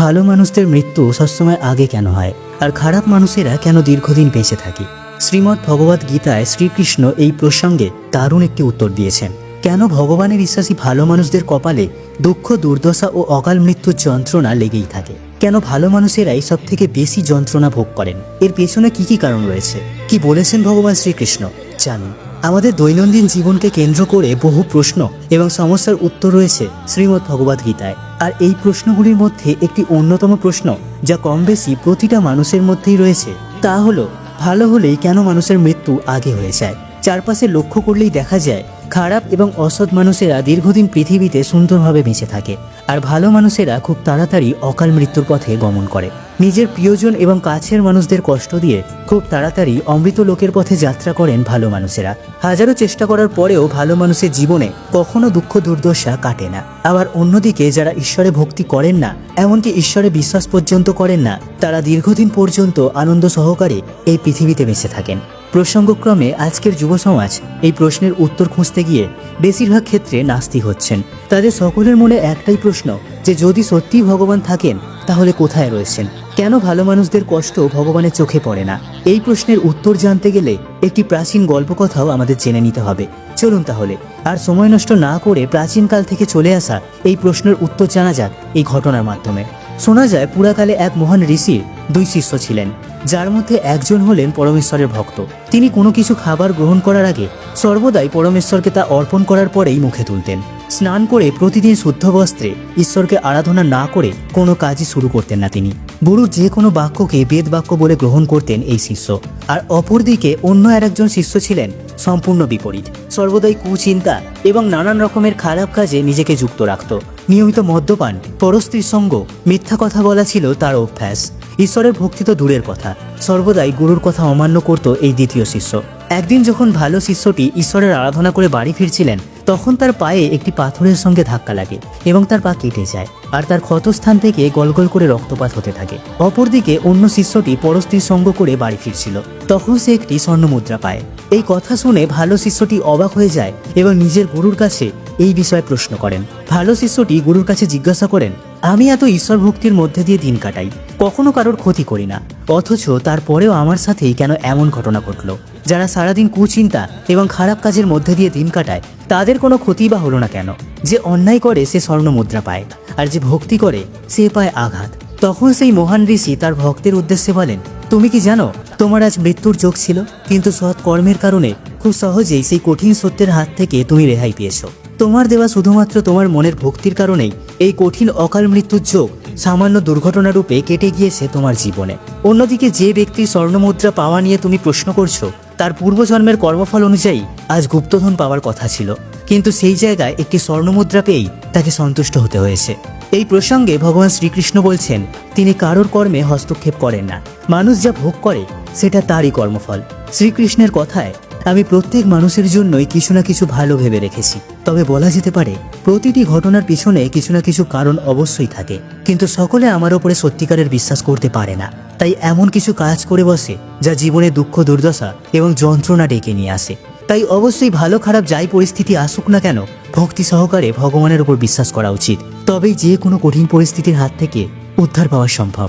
ভালো মানুষদের মৃত্যু সবসময় আগে কেন হয়? আর খারাপ মানুষেরা কেন দীর্ঘদিন বেঁচে থাকে? শ্রীমৎ ভগবত গীতায় শ্রীকৃষ্ণ এই প্রসঙ্গে দারুণ একটি উত্তর দিয়েছেন। কেন ভগবানে বিশ্বাসী ভালো মানুষদের কপালে দুঃখ, দুর্দশা ও অকাল মৃত্যুর যন্ত্রণা লেগেই থাকে? কেন ভালো মানুষেরাই সব থেকে বেশি যন্ত্রণা ভোগ করেন? এর পেছনে কি কি কারণ রয়েছে? কি বলেছেন ভগবান শ্রীকৃষ্ণ? জানুন। আমাদের দৈনন্দিন জীবনকে কেন্দ্র করে বহু প্রশ্ন এবং সমস্যার উত্তর রয়েছে শ্রীমৎ ভগবত গীতায়। আর এই প্রশ্নগুলির মধ্যে একটি অন্যতম প্রশ্ন, যা কম বেশি প্রতিটা মানুষের মধ্যেই রয়েছে, তা হলো, ভালো হলেই কেন মানুষের মৃত্যু আগে হয়ে যায়? চারপাশে লক্ষ্য করলেই দেখা যায়, খারাপ এবং অসৎ মানুষেরা দীর্ঘদিন পৃথিবীতে সুন্দরভাবে বেঁচে থাকে। আর ভালো মানুষেরা খুব তাড়াতাড়ি অকাল মৃত্যুর পথে গমন করে। নিজের প্রিয়জন এবং কাছের মানুষদের কষ্ট দিয়ে খুব তাড়াতাড়ি অমৃত লোকের পথে যাত্রা করেন ভালো মানুষেরা। হাজারো চেষ্টা করার পরেও ভালো মানুষের জীবনে কখনো দুঃখ দুর্দশা কাটে না। আবার অন্যদিকে যারা ঈশ্বরে ভক্তি করেন না, এমনকি ঈশ্বরে বিশ্বাস পর্যন্ত করেন না, তারা দীর্ঘদিন পর্যন্ত আনন্দ সহকারে এই পৃথিবীতে বেঁচে থাকেন। প্রসঙ্গক্রমে আজকের যুব সমাজ এই প্রশ্নের উত্তর খুঁজতে গিয়ে বেশিরভাগ ক্ষেত্রে নাস্তি হচ্ছেন। তাদের সকলের মনে একটাই প্রশ্ন যে যদি সত্যিই ভগবান থাকেন, তাহলে কোথায় রয়েছেন? কেন ভালো মানুষদের কষ্ট ভগবানের চোখে পড়ে না? এই প্রশ্নের উত্তর জানতে গেলে একটি প্রাচীন গল্পকথাও আমাদের জেনে নিতে হবে। চলুন তাহলে, আর সময় নষ্ট না করে প্রাচীনকাল থেকে চলে আসা এই প্রশ্নের উত্তর জানা যাক এই ঘটনার মাধ্যমে। শোনা যায়, পুরাকালে এক মহান ঋষির দুই শিষ্য ছিলেন, যার মধ্যে একজন হলেন পরমেশ্বরের ভক্ত। তিনি কোনো কিছু খাবার গ্রহণ করার আগে সর্বদাই পরমেশ্বরকে তা অর্পণ করার পরেই মুখে তুলতেন। স্নান করে প্রতিদিন শুদ্ধ বস্ত্রে ঈশ্বরকে আরাধনা না করে কোনো কাজই শুরু করতেন না তিনি। গুরুর যে কোনো বাক্যকে বেদ বাক্য বলে গ্রহণ করতেন এই শিষ্য। আর অপরদিকে অন্য আর একজন শিষ্য ছিলেন, সম্পূর্ণ বিপরীত। সর্বদাই কুচিন্তা এবং নানান রকমের খারাপ কাজে নিজেকে যুক্ত রাখত। নিয়মিত মদ্যপান, পরস্ত্রীর সঙ্গ, মিথ্যা কথা বলা ছিল তার অভ্যাস। ঈশ্বরের ভক্তি তো দূরের কথা। সর্বদাই গুরুর কথা অমান্য করত এই দ্বিতীয় শিষ্য। একদিন যখন ভালো শিষ্যটি ঈশ্বরের আরাধনা করে বাড়ি ফিরছিলেন তখন তার পায়ে একটি পাথরের সঙ্গে ধাক্কা লাগে এবং তার পা কেটে যায় আর তার ক্ষতস্থান থেকে গলগল করে রক্তপাত হতে থাকে। অপরদিকে অন্য শিষ্যটি পরস্ত্রীর সঙ্গ করে বাড়ি ফিরছিল। তখন সে একটি স্বর্ণমুদ্রা পায়। এই কথা শুনে ভালো শিষ্যটি অবাক হয়ে যায় এবং নিজের গুরুর কাছে এই বিষয়ে প্রশ্ন করেন। ভালো শিষ্যটি গুরুর কাছে জিজ্ঞাসা করেন, আমি এত ঈশ্বর ভক্তির মধ্যে দিয়ে দিন কাটাই। কখনো কারোর ক্ষতি করি না। অথচ তারপরেও আমার সাথেই কেন এমন ঘটনা ঘটলো? যারা সারাদিন কুচিন্তা এবং খারাপ কাজের মধ্যে দিয়ে দিন কাটায়, তাদের কোনো ক্ষতি বা হলো না কেন? যে অন্যায় করে, সে স্বর্ণ মুদ্রা পায়। আর যে ভক্তি করে, সে পায় আঘাত। তখন সেই মহান ঋষি তার ভক্তের উদ্দেশ্যে বলেন, তুমি কি জানো, তোমার আজ মৃত্যুর যোগ ছিল? কিন্তু সৎ কর্মের কারণে খুব সহজেই সেই কঠিন সত্যের হাত থেকে তুমি রেহাই পেয়েছ। তোমার দেওয়া শুধুমাত্র তোমার মনের ভক্তির কারণেই এই কঠিন অকাল মৃত্যুর যোগ সামান্য দুর্ঘটনা রূপে কেটে গিয়েছে তোমার জীবনে। অন্যদিকে যে ব্যক্তির স্বর্ণমুদ্রা পাওয়া নিয়ে তুমি প্রশ্ন করছ তার পূর্বজন্মের কর্মফল অনুযায়ী আজ গুপ্তধন পাওয়ার কথা ছিল। কিন্তু সেই জায়গায় একটি স্বর্ণমুদ্রা পেয়েই তাকে সন্তুষ্ট হতে হয়েছে। এই প্রসঙ্গে ভগবান শ্রীকৃষ্ণ বলছেন, তিনি কারোর কর্মে হস্তক্ষেপ করেন না। মানুষ যা ভোগ করে, সেটা তারই কর্মফল। শ্রীকৃষ্ণের কথায়, আমি প্রত্যেক মানুষের জন্যই কিছু না কিছু ভালো ভেবে রেখেছি। তবে বলা যেতে পারে, প্রতিটি ঘটনার পিছনে কিছু না কিছু কারণ অবশ্যই থাকে। কিন্তু সকলে আমার ওপরে সত্যিকারের বিশ্বাস করতে পারে না। তাই এমন কিছু কাজ করে বসে যা জীবনে দুঃখ, দুর্দশা এবং যন্ত্রণা ডেকে নিয়ে আসে। তাই অবশ্যই ভালো খারাপ যাই পরিস্থিতি আসুক না কেন, ভক্তি সহকারে ভগবানের উপর বিশ্বাস করা উচিত। তবেই যে কোনো কঠিন পরিস্থিতির হাত থেকে উদ্ধার পাওয়া সম্ভব।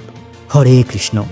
হরে কৃষ্ণ।